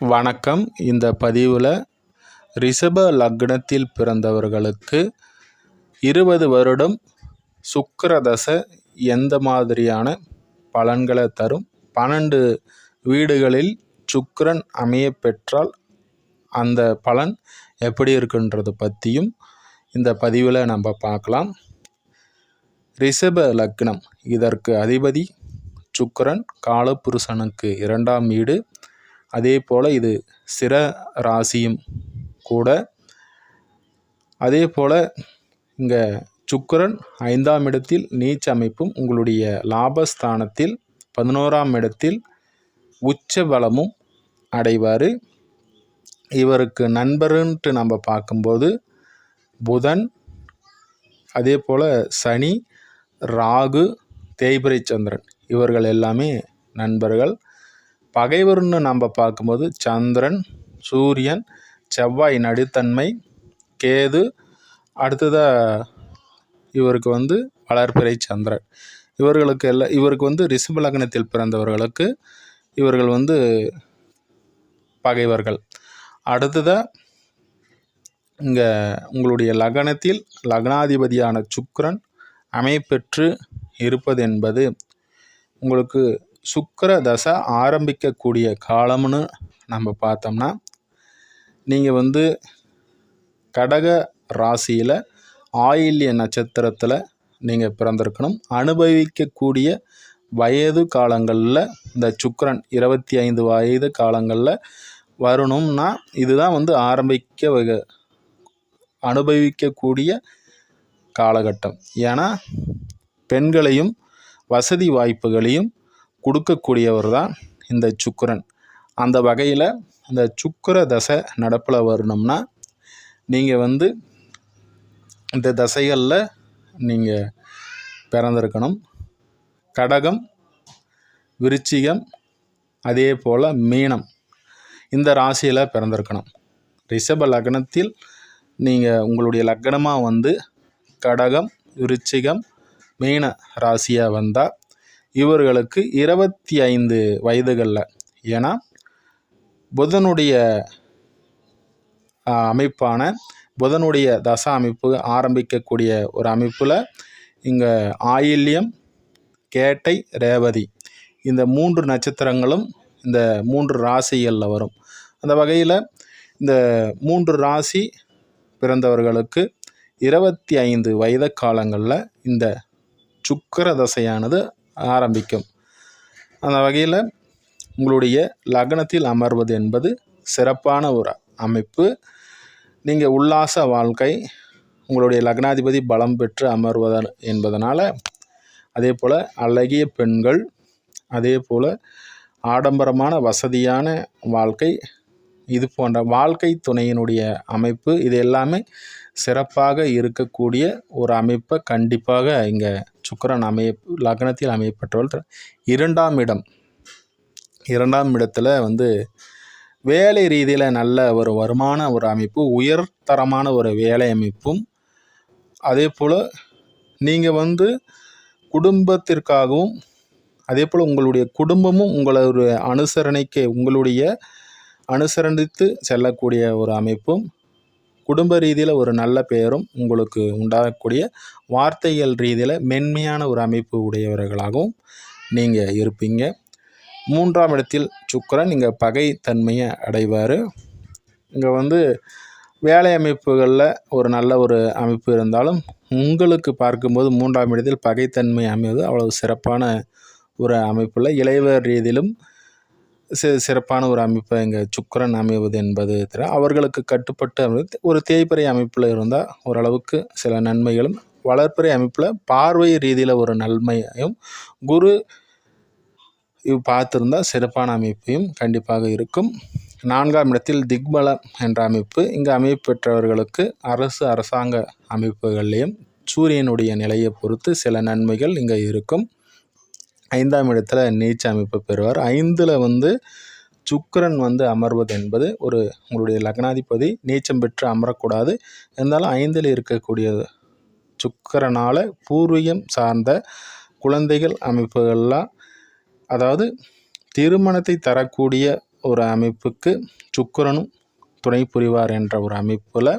வணக்கம். இந்த பதிவில் ரிஷப லக்னத்தில் பிறந்தவர்களுக்கு இருபது வருடம் சுக்கரதசை எந்த மாதிரியான பலன்களை தரும்? பன்னெண்டு வீடுகளில் சுக்கரன் அமைய பெற்றால் அந்த பலன் எப்படி இருக்குன்றது பற்றியும் இந்த பதிவில் நம்ம பார்க்கலாம். ரிஷப லக்னம் இதற்கு அதிபதி சுக்கரன் காலபுருஷனுக்கு இரண்டாம் வீடு அதே போல் இது சிர ராசியும் கூட. அதே போல் இங்கே சுக்கரன் ஐந்தாம் இடத்தில் நீச்ச அமைப்பும் உங்களுடைய லாபஸ்தானத்தில் பதினோராம் இடத்தில் உச்ச பலமும் அடைவார். இவருக்கு நண்பருன்ட்டு நம்ம பார்க்கும்போது புதன் அதே போல் சனி ராகு தேய்பிரை சந்திரன். இவர்கள் எல்லாமே நண்பர்கள். பகைவர்னு நம்ம பார்க்கும்போது சந்திரன் சூரியன் செவ்வாய் நடுத்தன்மை கேது அடுத்ததாக இவருக்கு வந்து வளர்பிறை சந்திரன். இவர்களுக்கு எல்லாம் இவருக்கு வந்து ரிஷப லக்னத்தில் பிறந்தவர்களுக்கு இவர்கள் வந்து பகைவர்கள். அடுத்ததாக இங்கே உங்களுடைய லக்னத்தில் லக்னாதிபதியான சுக்ரன் அமைப்பெற்று இருப்பது என்பது உங்களுக்கு சுக்கர தசை ஆரம்பிக்கக்கூடிய காலம்னு நம்ம பார்த்தோம்னா நீங்கள் வந்து கடக ராசியில் ஆயில்ய நட்சத்திரத்தில் நீங்கள் பிறந்திருக்கணும். அனுபவிக்கக்கூடிய வயது காலங்களில் இந்த சுக்கரன் இருபத்தி ஐந்து வயது காலங்களில் வரணும்னா இதுதான் வந்து ஆரம்பிக்க வக- அனுபவிக்கக்கூடிய காலகட்டம். ஏன்னா பெண்களையும் வசதி வாய்ப்புகளையும் கொடுக்கக்கூடியவர் தான் இந்த சுக்கரன். அந்த வகையில் இந்த சுக்கிர தசை நடப்பில் வரணும்னா நீங்கள் வந்து இந்த தசைகளில் நீங்கள் பிறந்திருக்கணும். கடகம் விருச்சிகம் அதே போல் மீனம் இந்த ராசியில் பிறந்திருக்கணும். ரிஷப லக்னத்தில் நீங்கள் உங்களுடைய லக்னமாக வந்து கடகம் விருச்சிகம் மீன ராசியாக வந்தால் இவர்களுக்கு இருபத்தி ஐந்து வயதுகளில். ஏன்னா புதனுடைய அமைப்பான புதனுடைய தசா அமைப்பு ஆரம்பிக்கக்கூடிய ஒரு அமைப்பில் இங்கே ஆயில்யம் கேட்டை ரேவதி இந்த மூன்று நட்சத்திரங்களும் இந்த மூன்று ராசிகளில் வரும். அந்த வகையில் இந்த மூன்று ராசி பிறந்தவர்களுக்கு இருபத்தி ஐந்து வயத காலங்களில் இந்த சுக்கிர தசையானது ஆரம்பிக்கும். அந்த வகையில் உங்களுடைய லக்னத்தில் அமர்வது என்பது சிறப்பான ஒரு அமைப்பு. நீங்கள் உல்லாச வாழ்க்கை உங்களுடைய லக்னாதிபதி பலம் பெற்று அமர்வதால் என்பதனால் அதே போல் அழகிய பெண்கள் அதே போல் ஆடம்பரமான வசதியான வாழ்க்கை இது போன்ற வாழ்க்கை துணையினுடைய அமைப்பு இது எல்லாமே சிறப்பாக இருக்கக்கூடிய ஒரு அமைப்பை கண்டிப்பாக இங்கே சுக்கரன் அமைய லக்னத்தில் அமையப்பட்டவள். இரண்டாம் இடம். இரண்டாம் இடத்துல வந்து வேலை ரீதியில் நல்ல ஒரு வருமான ஒரு அமைப்பு உயர்தரமான ஒரு வேலை அமைப்பும். அதே போல் நீங்கள் வந்து குடும்பத்திற்காகவும் அதே போல் உங்களுடைய குடும்பமும் உங்களுடைய அனுசரணைக்கு உங்களுடைய அனுசரணித்து செல்லக்கூடிய ஒரு அமைப்பும். குடும்ப ரீதியில் ஒரு நல்ல பெயரும் உங்களுக்கு உண்டாகக்கூடிய வார்த்தைகள் ரீதியில் மென்மையான ஒரு அமைப்பு உடையவர்களாகவும் நீங்கள் இருப்பீங்க. மூன்றாம் இடத்தில் சுக்கிரன் இங்கே பகைத்தன்மையை அடைவார். இங்கே வந்து வேலை அமைப்புகளில் ஒரு நல்ல ஒரு அமைப்பு இருந்தாலும் உங்களுக்கு பார்க்கும்போது மூன்றாம் இடத்தில் பகைத்தன்மை அமைவது அவ்வளவு சிறப்பான ஒரு அமைப்பில் இளைவர் ரீதியிலும் சி சிறப்பான ஒரு அமைப்பை இங்கே சுக்கரன் அமைவது என்பது தர அவர்களுக்கு கட்டுப்பட்டு ஒரு தேய்ப்பறை அமைப்பில் இருந்தால் ஓரளவுக்கு சில நன்மைகளும் வளர்ப்பறை அமைப்பில் பார்வை ரீதியில் ஒரு நன்மையும் குரு இவ் பார்த்துருந்தால் சிறப்பான அமைப்பையும் கண்டிப்பாக இருக்கும். நான்காம் இடத்தில் திக்பலம் என்ற அமைப்பு இங்கு அமைப்பு பெற்றவர்களுக்கு அரசு அரசாங்க அமைப்புகள்லேயும் சூரியனுடைய நிலையை பொறுத்து சில நன்மைகள் இங்கே இருக்கும். ஐந்தாம் இடத்துல நீச்ச அமைப்பு பெறுவார். ஐந்தில் வந்து சுக்கிரன் வந்து அமர்வது என்பது ஒரு உங்களுடைய லக்னாதிபதி நீச்சம் பெற்று அமரக்கூடாது. இருந்தாலும் ஐந்தில் இருக்கக்கூடிய சுக்கிரனால் பூர்வீகம் சார்ந்த குழந்தைகள் அமைப்புகள்லாம் அதாவது திருமணத்தை தரக்கூடிய ஒரு அமைப்புக்கு சுக்கிரனும் துணை புரிவார் என்ற ஒரு அமைப்பில்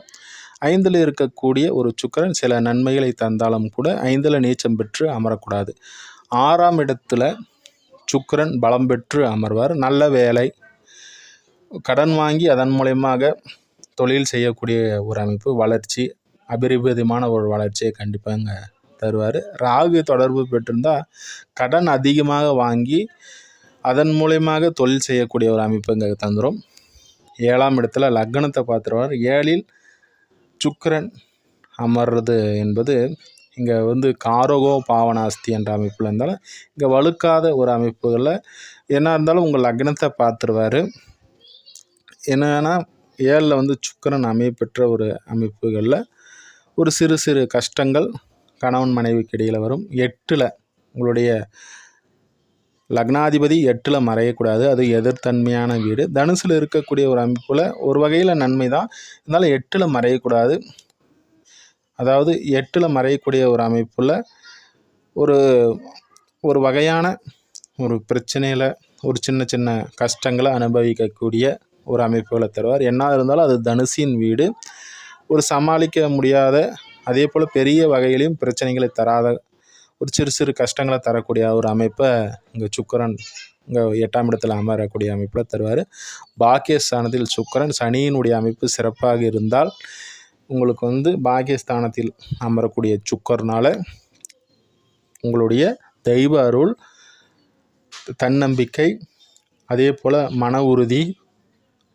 ஐந்தில் இருக்கக்கூடிய ஒரு சுக்கிரன் சில நன்மைகளை தந்தாலும் கூட ஐந்தில் நீச்சம் பெற்று அமரக்கூடாது. ஆறாம் இடத்துல சுக்கிரன் பலம் பெற்று அமர்வார். நல்ல வேலை. கடன் வாங்கி அதன் மூலயமாக தொழில் செய்யக்கூடிய ஒரு அமைப்பு வளர்ச்சி அபரிமிதமான ஒரு வளர்ச்சியை கண்டிப்பாக தருவார். ராகு தொடர்பு பெற்றிருந்தால் கடன் அதிகமாக வாங்கி அதன் மூலயமாக தொழில் செய்யக்கூடிய ஒரு அமைப்பு இங்கே தந்துடும் ஏழாம் இடத்துல லக்னத்தை பார்த்துருவார். ஏழில் சுக்கரன் அமர்றது என்பது இங்கே வந்து காரகோ பாவனாஸ்தி என்ற அமைப்பில் இருந்தாலும் இங்கே வலுக்காத ஒரு அமைப்புகளில் என்ன இருந்தாலும் உங்கள் லக்னத்தை பார்த்துருவாரு. என்னன்னா ஏழில் வந்து சுக்கிரன் அமையப்பெற்ற ஒரு அமைப்புகளில் ஒரு சிறு சிறு கஷ்டங்கள் கணவன் மனைவிக்கு இடையில் வரும். எட்டில் உங்களுடைய லக்னாதிபதி எட்டில் மறையக்கூடாது. அது எதிர்த்தன்மையான வீடு. தனுசில் இருக்கக்கூடிய ஒரு அமைப்பில் ஒரு வகையில் நன்மை தான் இருந்தாலும் எட்டில் மறையக்கூடாது. அதாவது எட்டில் மறையக்கூடிய ஒரு அமைப்பில் ஒரு ஒரு வகையான ஒரு பிரச்சனையில் ஒரு சின்ன சின்ன கஷ்டங்களை அனுபவிக்கக்கூடிய ஒரு அமைப்புகளை தருவார். என்ன இருந்தாலும் அது தனுசின் வீடு. ஒரு சமாளிக்க முடியாத அதே போல் பெரிய வகையிலையும் பிரச்சனைகளை தராத ஒரு சிறு சிறு கஷ்டங்களை தரக்கூடிய ஒரு அமைப்பை இங்கே சுக்கிரன் இங்கே எட்டாம் இடத்துல அமரக்கூடிய அமைப்பில் தருவார். பாக்கியஸ்தானத்தில் சுக்கிரன் சனியினுடைய அமைப்பு சிறப்பாக இருந்தால் உங்களுக்கு வந்து பாகியஸ்தானத்தில் அமரக்கூடிய சுக்கர்னால் உங்களுடைய தெய்வ அருள் தன்னம்பிக்கை அதே போல் மன உறுதி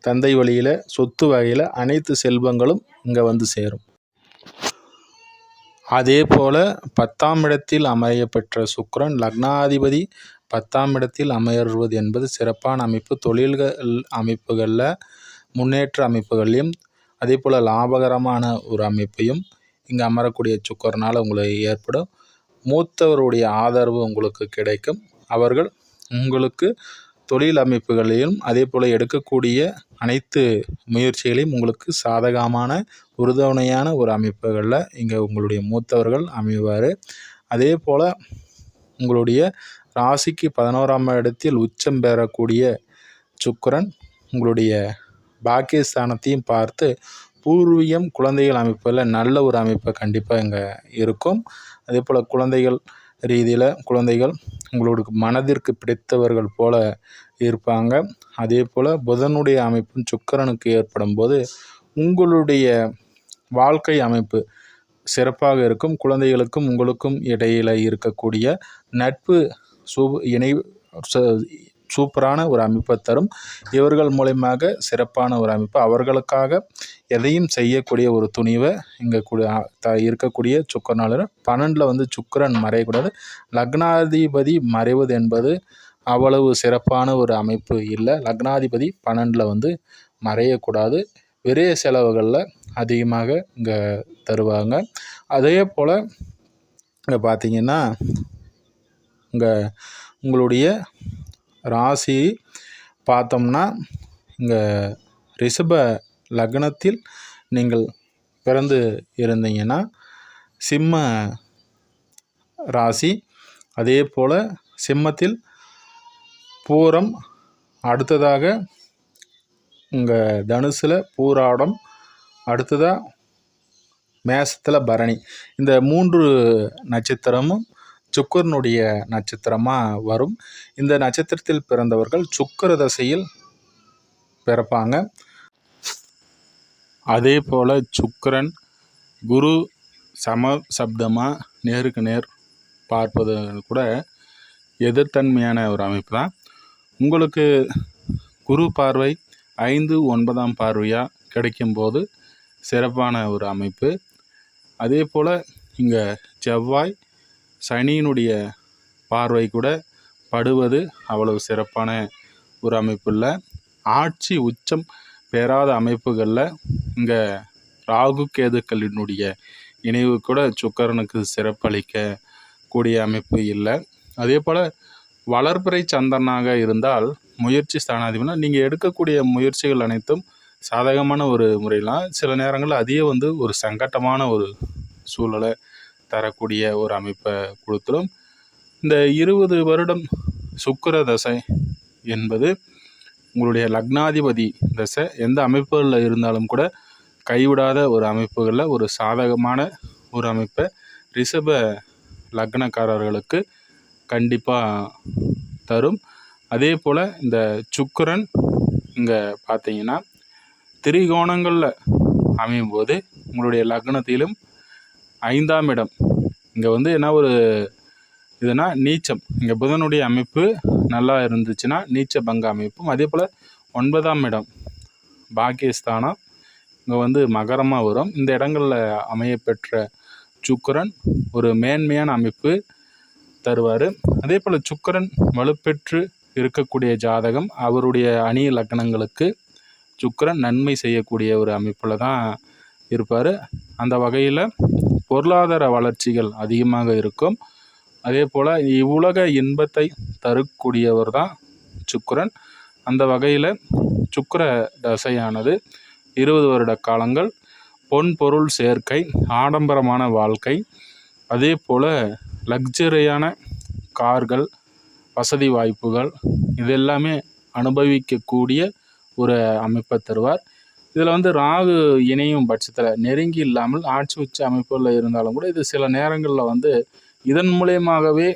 தந்தை வழியில் சொத்து வகையில் அனைத்து செல்வங்களும் இங்கே வந்து சேரும். அதே போல் பத்தாம் இடத்தில் அமைய பெற்ற சுக்கிரன் லக்னாதிபதி பத்தாம் இடத்தில் அமையறுவது என்பது சிறப்பான அமைப்பு. தொழில்கள் அமைப்புகளில் முன்னேற்ற அமைப்புகளையும் அதே போல் லாபகரமான ஒரு அமைப்பையும் இங்கே அமரக்கூடிய சுக்கரனால் உங்களுக்கு ஏற்படும். மூத்தவருடைய ஆதரவு உங்களுக்கு கிடைக்கும். அவர்கள் உங்களுக்கு தொழில் அமைப்புகளையும் அதே போல் எடுக்கக்கூடிய அனைத்து முயற்சிகளையும் உங்களுக்கு சாதகமான உறுதுணையான ஒரு அமைப்புகளில் இங்கே உங்களுடைய மூத்தவர்கள் அமைவார். அதே போல் உங்களுடைய ராசிக்கு பதினோராம் இடத்தில் உச்சம் பெறக்கூடிய சுக்கரன் உங்களுடைய பாக்கியஸ்தானத்தையும் பார்த்து பூர்வீகம் குழந்தைகள் அமைப்பில் நல்ல ஒரு அமைப்பு கண்டிப்பாக இங்கே இருக்கும். அதே போல் குழந்தைகள் ரீதியில் குழந்தைகள் உங்களுக்கு மனதிற்கு பிடித்தவர்கள் போல இருப்பாங்க. அதே போல் புதனுடைய அமைப்பும் சுக்கிரனுக்கு ஏற்படும் போது உங்களுடைய வாழ்க்கை அமைப்பு சிறப்பாக இருக்கும். குழந்தைகளுக்கும் உங்களுக்கும் இடையில் இருக்கக்கூடிய நட்பு சு இணை ச- சூப்பரான ஒரு அமைப்பை தரும். இவர்கள் மூலயமாக சிறப்பான ஒரு அமைப்பு. அவர்களுக்காக எதையும் செய்யக்கூடிய ஒரு துணிவை இங்கே கூடிய த இருக்கக்கூடிய சுக்கரனால் பன்னெண்டில் வந்து சுக்கரன் மறையக்கூடாது. லக்னாதிபதி மறைவது என்பது அவ்வளவு சிறப்பான ஒரு அமைப்பு இல்லை. லக்னாதிபதி பன்னெண்டில் வந்து மறையக்கூடாது. விரைய செலவுகளில் அதிகமாக இங்கே தருவாங்க. அதே போல் இங்கே பார்த்தீங்கன்னா இங்கே உங்களுடைய ராசி பார்த்தோம்னா இங்கே ரிஷப லக்னத்தில் நீங்கள் பிறந்து இருந்தீங்கன்னா சிம்ம ராசி அதே போல் சிம்மத்தில் பூரம் அடுத்ததாக உங்கள் தனுசில் பூராடம் அடுத்ததாக மேசத்தில் பரணி. இந்த மூன்று நட்சத்திரமும் சுக்கரனுடைய நட்சத்திரமாக வரும். இந்த நட்சத்திரத்தில் பிறந்தவர்கள் சுக்கர தசையில் பிறப்பாங்க. அதே போல் சுக்கரன் குரு சம சப்தமாக நேருக்கு நேர் பார்ப்பது கூட எதிர்த்தன்மையான ஒரு அமைப்பு தான் உங்களுக்கு குரு பார்வை ஐந்து ஒன்பதாம் பார்வையாக கிடைக்கும்போது சிறப்பான ஒரு அமைப்பு. அதே போல் இங்கே செவ்வாய் சனியினுடைய பார்வை கூட படுவது அவ்வளவு சிறப்பான ஒரு அமைப்பு இல்லை ஆட்சி உச்சம் பெறாத அமைப்புகளில் இங்கே ராகு கேதுக்களினுடைய இணைவு கூட சுக்கரனுக்கு சிறப்பளிக்க கூடிய அமைப்பு இல்லை. அதே போல் வளர்பிறை சந்திரனாக இருந்தால் முயற்சி ஸ்தானாதிபதினா நீங்கள் எடுக்கக்கூடிய முயற்சிகள் அனைத்தும் சாதகமான ஒரு முறையிலாம் சில நேரங்களில் அதையே வந்து ஒரு சங்கட்டமான ஒரு சூழலை தரக்கூடிய ஒரு அமைப்பை கொடுத்துரும் இந்த இருபது வருடம் சுக்கர தசை என்பது உங்களுடைய லக்னாதிபதி தசை எந்த அமைப்புகளில் இருந்தாலும் கூட கைவிடாத ஒரு அமைப்புகளில் ஒரு சாதகமான ஒரு அமைப்பை ரிஷப லக்னக்காரர்களுக்கு கண்டிப்பாக தரும். அதே போல் இந்த சுக்கரன் இங்கே பார்த்தீங்கன்னா திரிகோணங்களில் அமையும் போது உங்களுடைய லக்னத்திலும் ஐந்தாம் இடம். இங்கே வந்து என்ன ஒரு இதுனா நீச்சம். இங்கே புதனுடைய அமைப்பு நல்லா இருந்துச்சுன்னா நீச்ச பங்க அமைப்பும் அதே போல் ஒன்பதாம் இடம் பாகிஸ்தானம் இங்கே வந்து மகரமாக வரும். இந்த இடங்களில் அமையப்பெற்ற சுக்கரன் ஒரு மேன்மையான அமைப்பு தருவார். அதே போல் சுக்கரன் வலுப்பெற்று இருக்கக்கூடிய ஜாதகம் அவருடைய அணி லக்னங்களுக்கு சுக்கிரன் நன்மை செய்யக்கூடிய ஒரு அமைப்பில் தான் இருப்பார். அந்த வகையில் பொருளாதார வளர்ச்சிகள் அதிகமாக இருக்கும். அதே போல் இவ்வுலக இன்பத்தை தரக்கூடியவர் தான் சுக்கரன். அந்த வகையில் சுக்கர தசையானது இருபது வருட காலங்கள் பொன் பொருள் சேர்க்கை ஆடம்பரமான வாழ்க்கை அதே போல் லக்ஸரியான கார்கள் வசதி வாய்ப்புகள் இது எல்லாமே அனுபவிக்கக்கூடிய ஒரு அமைப்பை தருவார். இதில் வந்து ராகு இணையும் பட்சத்தில் நெருங்கி இல்லாமல் ஆட்சி உச்ச அமைப்புகளில் இருந்தாலும் கூட இது சில நேரங்களில் வந்து இதன் மூலியமாகவே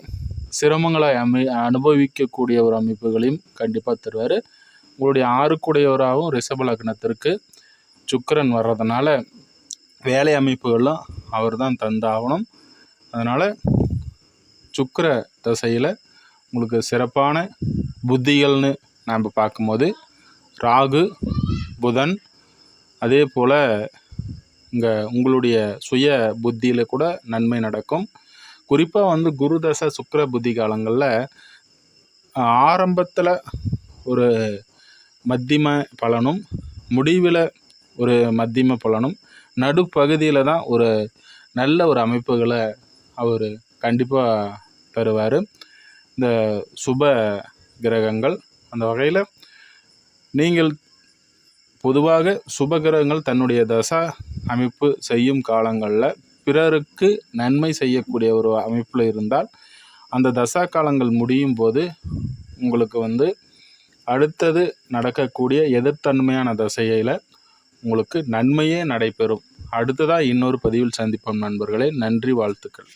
சிரமங்களை அமை அனுபவிக்கக்கூடிய ஒரு அமைப்புகளையும் கண்டிப்பாக தருவார். உங்களுடைய ஆறுக்குடையவராகவும் ரிஷப லக்னத்திற்கு சுக்கரன் வர்றதுனால வேலை அமைப்புகளும் அவர் தான் தந்தாகணும். அதனால் சுக்கர தசையில் உங்களுக்கு சிறப்பான புத்திகள்னு நாம் பார்க்கும்போது ராகு புதன் அதே போல் இங்கே உங்களுடைய சுய புத்தியில் கூட நன்மை நடக்கும். குறிப்பாக வந்து குரு தசை புத்தி காலங்களில் ஆரம்பத்தில் ஒரு மத்தியம பலனும் முடிவில் ஒரு மத்தியம பலனும் நடுப்பகுதியில் தான் ஒரு நல்ல ஒரு அமைப்புகளை அவர் கண்டிப்பாக தருவார். இந்த சுப கிரகங்கள் அந்த வகையில் நீங்கள் பொதுவாக சுபகிரகங்கள் தன்னுடைய தசா அமைப்பு செய்யும் காலங்களில் பிறருக்கு நன்மை செய்யக்கூடிய ஒரு அமைப்பில் இருந்தால் அந்த தசா காலங்கள் முடியும் போது உங்களுக்கு வந்து அடுத்தது நடக்கக்கூடிய எதிர்த்தன்மையான தசையில் உங்களுக்கு நன்மையே நடைபெறும். அடுத்ததாக இன்னொரு பதிவில் சந்திப்போம் நண்பர்களே. நன்றி வாழ்த்துக்கள்.